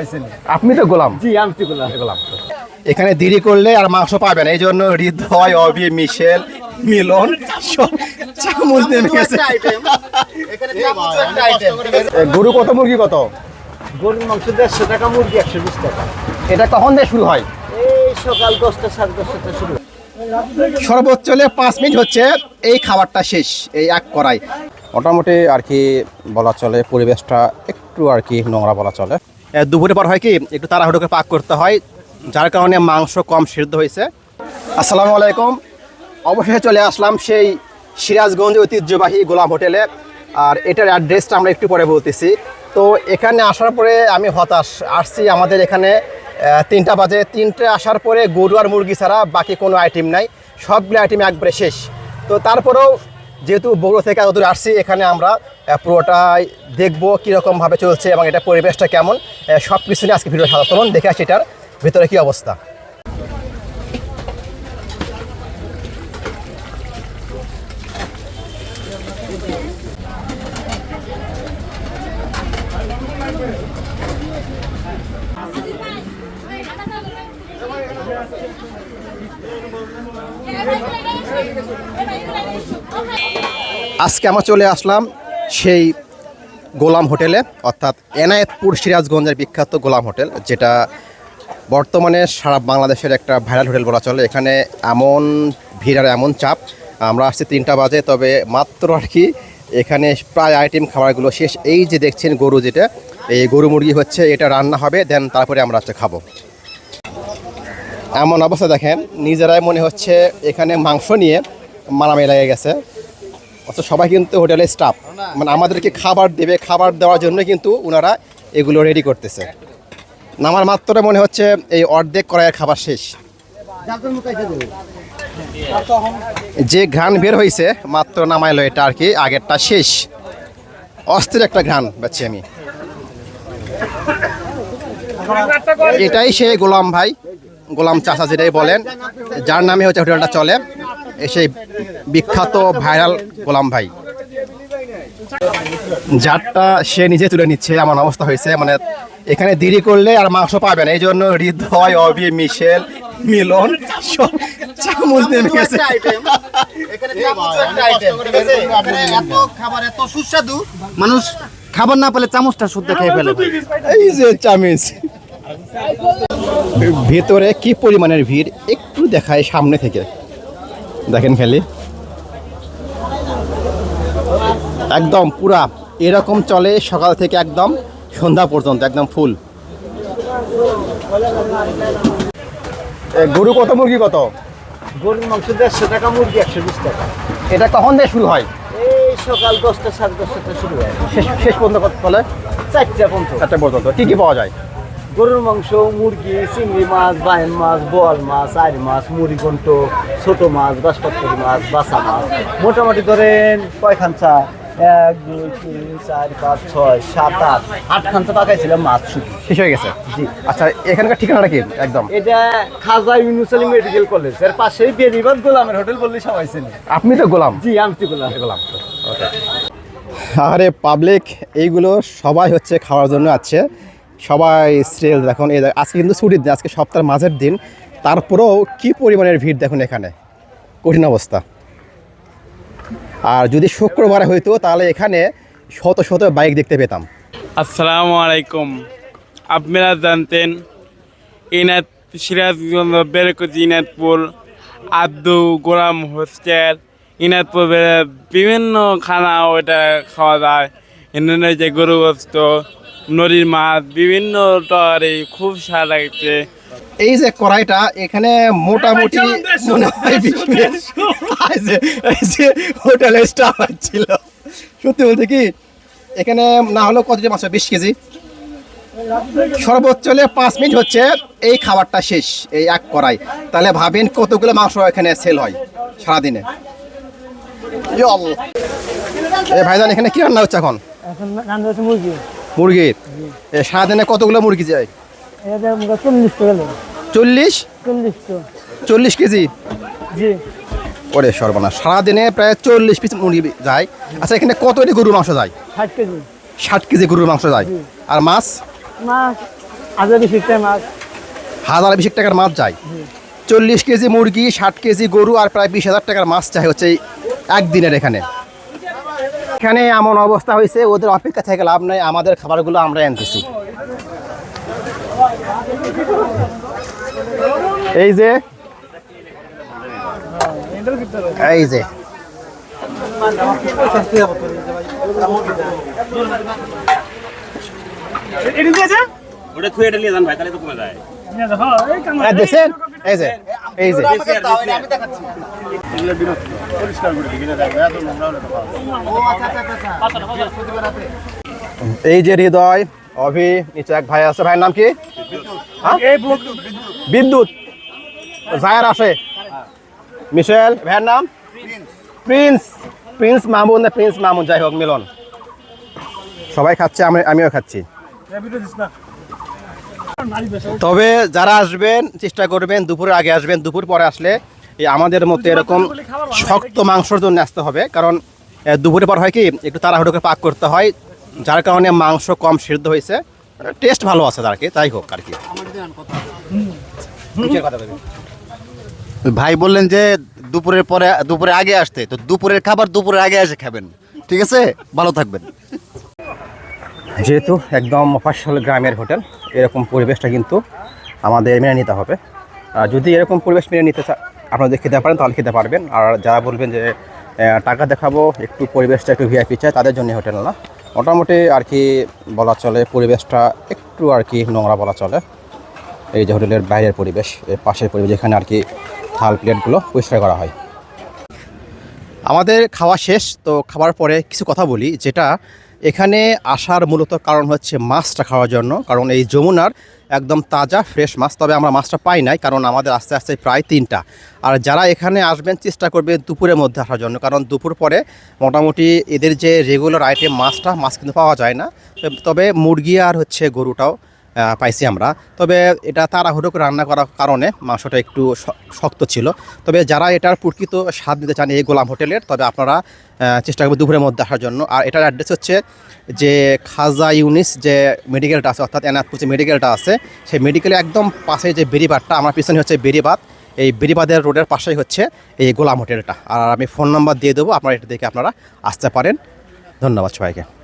সবাই আপনি তো গোলাম। জি আমি তো গোলাম। গোলাম। এখানে দেরি করলে আর মাংস পাবেন এই জন্য হৃদয় অবি মিশেল মিলন চামচ নেমে গেছে গরু কত মুরগি কত গরুর মাংস দেড়শো টাকা মুরগি একশো বিশ টাকা। এটা কখন দিয়ে শুরু হয়? এই সকাল দশটা সাড়ে দশটা শুরু সর্বোচ্চ হলে পাঁচ মিনিট হচ্ছে এই খাবারটা শেষ এই এক করাই মোটামুটি আর কি বলা চলে পরিবেশটা একটু আর কি নোংরা বলা চলে। দুপুরে পর হয় কি, একটু তাড়াহুড়ো করে পাক করতে হয়, যার কারণে মাংস কম সিদ্ধ হয়েছে। আসসালামু আলাইকুম। অবশেষে চলে আসলাম সেই সিরাজগঞ্জ ঐতিহ্যবাহী গোলাম হোটেলে। আর এটার অ্যাড্রেসটা আমরা একটু পরে বলতেছি। তো এখানে আসার পরে আমি হতাশ। আসছি আমাদের এখানে তিনটা বাজে। তিনটে আসার পরে গরু আর মুরগি ছাড়া বাকি কোনো আইটেম নাই। সবগুলো আইটেম একবারে শেষ। তো তারপরেও যেহেতু বগুড়া থেকে এত দূরে আসছি, এখানে আমরা পুরোটাই দেখব কীরকমভাবে চলছে এবং এটা পরিবেশটা কেমন। সব কিছু নিয়ে আজকে ভিডিও সাধারণ দেখে আসি এটার ভিতরে কী অবস্থা। আজকে আমরা চলে আসলাম সেই গোলাম হোটেলে, অর্থাৎ এনায়েতপুর সিরাজগঞ্জের বিখ্যাত গোলাম হোটেল, যেটা বর্তমানে সারা বাংলাদেশের একটা ভাইরাল হোটেল বলা চলে। এখানে এমন ভিড় আর এমন চাপ, আমরা আসছি তিনটা বাজে, তবে মাত্র আর কি এখানে প্রায় আইটেম খাবারগুলো শেষ। এই যে দেখছেন গরু যেটা, এই গরু মুরগি হচ্ছে, এটা রান্না হবে, দেন তারপরে আমরা হচ্ছে খাব। এমন অবস্থা দেখেন, নিজেরাই মনে হচ্ছে এখানে মাংস নিয়ে মারামারি লেগে গেছে। অথচ সবাই কিন্তু হোটেলের স্টাফ মানে আমাদেরকে খাবার দেবে, খাবার দেওয়ার জন্য কিন্তু ওনারা এগুলো রেডি করতেছে। নামার মাত্রটা মনে হচ্ছে এই অর্ধেক করার খাবার শেষ। যে ঘ্রাণ বের হয়েছে মাত্র নামাইলো এটা আর কি, আগেরটা শেষ। অস্থির একটা ঘ্রাণ পাচ্ছি আমি। এটাই সে গোলাম ভাই, গোলাম চাচা যেটাই বলেন, যার নামে হচ্ছে হোটেলটা চলে। সেই বিখ্যাত ভাইরাল গোলাম ভাই। যারটা সে নিজে তুলে নিচ্ছে এমন অবস্থা হয়েছে। মানে এখানে দেরি করলে আর মাংস পাবে না এই জন্য হৃদয় অভি মিশেল মিলন সব চামচ নেমে গেছে খাবার এত সুস্বাদু। মানুষ খাবার না পেলে চামচটা শুদ্ধ খেয়ে ফেলে এই যে চামিচ। ভেতরে কি পরিমাণের ভিড় একটু দেখায় সামনে থেকে। দেখেন খালি। একদম পুরা এরকম চলে সকাল থেকে একদম সন্ধ্যা পর্যন্ত একদম ফুল। গরু কত মুরগি কত? গরুর মাংস দেড়শো টাকা মুরগি একশো বিশ টাকা। এটা কখন দিয়ে শুরু হয়? এই সকাল দশটা সাড়ে দশটা শুরু হয়। শেষ শেষ পর্যন্ত কত চলে? চারটা পর্যন্ত। চারটা পর্যন্ত। কি কি পাওয়া যায়? গরুর মাংস মুরগি চিংড়ি মাছ বাইন মাছ বোয়াল মাছ আইর মাছ মুড়িঘণ্ট ছোট মাছ বাসপাত্তরি মাছ বাসা মাছ। মোটামুটি ধরেন কয় খাঞ্চা এক দুই তিন চার পাঁচ ছয় সাত আট। আট খাঞ্চা পাকাইছিলাম মাছ শুধু। শেষ হয়ে গেছে? জি। আচ্ছা এখানকার ঠিকানাটা কি একদম? এটা খাজা ইউনুসালি মেডিকেল কলেজ। এর পাশেই বেরিবাদ গোলামের হোটেল বললে সবাই চেনে। আপনি তো গোলাম? জি আমতি গোলাম। গোলাম। আরে পাবলিক এইগুলো সবাই হচ্ছে খাওয়ার জন্য আছে। সবাই সেল দেখুন। এই আজকে কিন্তু ছুটির দিন, আজকে সপ্তাহের মাঝের দিন। তারপরেও কি পরিমাণের ভিড় দেখুন এখানে? কঠিন অবস্থা। আর যদি শুক্রবারে হইতো, তাহলে এখানে শত শত বাইক দেখতে পেতাম। আসসালামু আলাইকুম। আপনারা জানতেন ইনাদ সিরাজগঞ্জ বেরকুজি ইনাদপুর আব্দু গোলাম হোস্টেল ইনাদপুর বে- বিভিন্ন খানা ওটা খাওয়া যায়। এখানে যে গরু গোস্ত নদীর মাছ বিভিন্ন তরকারি খুব স্বাদ লাগছে। এই যে কড়াইটা এখানে মোটামুটি মনে হয় হোটেলের স্টাফ ছিল সত্যি বলতে কি এখানে না হলেও কতটি মাছ বিশ কেজি। সর্বোচ্চ হলে পাঁচ মিনিট হচ্ছে এই খাবারটা শেষ এই এক কড়াই। তাহলে ভাবেন কতগুলো মাংস এখানে সেল হয় সারাদিনে। এ ভাইজান এখানে কি রান্না হচ্ছে এখন? এখন রান্না হচ্ছে মুরগি। মুরগির সারাদিনে কতগুলো মুরগি যায়? চল্লিশ চল্লিশ? কেজি? জি। ওরে সর্বনাশ। সারাদিনে প্রায় চল্লিশ পিস মুরগি যায়। আচ্ছা এখানে কত কতটি গরুর মাংস যায়? ষাট কেজি। ষাট কেজি গরুর মাংস যায়। আর মাছ? মাছ হাজার বিশ মাছ। হাজার বিশ টাকার মাছ যায়। চল্লিশ কেজি মুরগি ষাট কেজি গরু আর প্রায় বিশ হাজার টাকার মাছ চাই হচ্ছে একদিনের এখানে। এখানে এমন অবস্থা হয়েছে ওদের অপেক্ষা থেকে লাভ নাই আমাদের খাবারগুলো আমরা আনতেছি এই যে এই যে। হ্যাঁ, দেখছেন এই যে। এই যে। এই যে হৃদয় অভি নিচে এক ভাই আছে। ভাইয়ের নাম কি? হ্যাঁ? বিদ্যুৎ। জায়ার আসে মিশেল ভাইয়ের নাম? প্রিন্স প্রিন্স মামুন না প্রিন্স মামুন যাই হোক মিলন। সবাই খাচ্ছে আমি আমিও খাচ্ছি। তবে যারা আসবেন চেষ্টা করবেন দুপুরের আগে আসবেন দুপুর পরে আসলে আমাদের মতো এরকম শক্ত মাংসর জন্য আসতে হবে। কারণ দুপুরে পর হয় কি একটু তাড়াহুড়ো করে পাক করতে হয় যার কারণে মাংস কম সিদ্ধ হয়েছে। টেস্ট ভালো আছে আর কি তাই হোক আর কি? ভাই বললেন যে দুপুরের পরে দুপুরে আগে আসতে তো দুপুরের খাবার দুপুরের আগে এসে খাবেন। ঠিক আছে? ভালো থাকবেন। যেহেতু একদম মফাসল গ্রামের হোটেল এরকম পরিবেশটা কিন্তু আমাদের মেনে নিতে হবে। আর যদি এরকম পরিবেশ মেনে নিতে আপনারা যদি খেতে পারেন, তাহলে খেতে পারবেন। আর যারা বলবেন যে টাকা দেখাবো, একটু পরিবেশটা একটু ভিআইপি চাই, তাদের জন্য হোটেল না। মোটামুটি আর কি বলা চলে, পরিবেশটা একটু আর কি নোংরা বলা চলে। এই যে হোটেলের বাইরের পরিবেশ এর পাশের পরিবেশ যেখানে আর কি থাল প্লেটগুলো পরিষ্কার করা হয়। আমাদের খাওয়া শেষ, তো খাবার পরে কিছু কথা বলি, যেটা এখানে আসার মূলত কারণ হচ্ছে মাছটা খাওয়ার জন্য, কারণ এই যমুনার একদম তাজা ফ্রেশ মাছ। তবে আমরা মাছটা পাই নাই, কারণ আমাদের আস্তে আস্তে প্রায় তিনটা। আর যারা এখানে আসবেন, চেষ্টা করবে দুপুরের মধ্যে আসার জন্য, কারণ দুপুর পরে মোটামুটি এদের যে রেগুলার আইটেম মাছটা, মাছ কিন্তু পাওয়া যায় না। তবে মুরগি আর হচ্ছে গরুটাও পাইছি আমরা। তবে এটা তাড়াহুড়ো করে রান্না করার কারণে মাংসটা একটু শক্ত ছিল। তবে যারা এটার প্রকৃত স্বাদ নিতে চান এই গোলাম হোটেলের, তবে আপনারা চেষ্টা করবেন দুপুরের মধ্যে আসার জন্য। আর এটার অ্যাড্রেস হচ্ছে যে খাজা ইউনিস যে মেডিকেলটা আছে, অর্থাৎ এনাথপুর যে মেডিকেলটা আছে, সেই মেডিকেলে একদম পাশে যে বেরিবাদটা আমার পিছনে হচ্ছে বেরিবাদ। এই বেরিবাদের রোডের পাশেই হচ্ছে এই গোলাম হোটেলটা। আর আমি ফোন নাম্বার দিয়ে দেবো, আপনারা এটা দেখে আপনারা আসতে পারেন। ধন্যবাদ সবাইকে।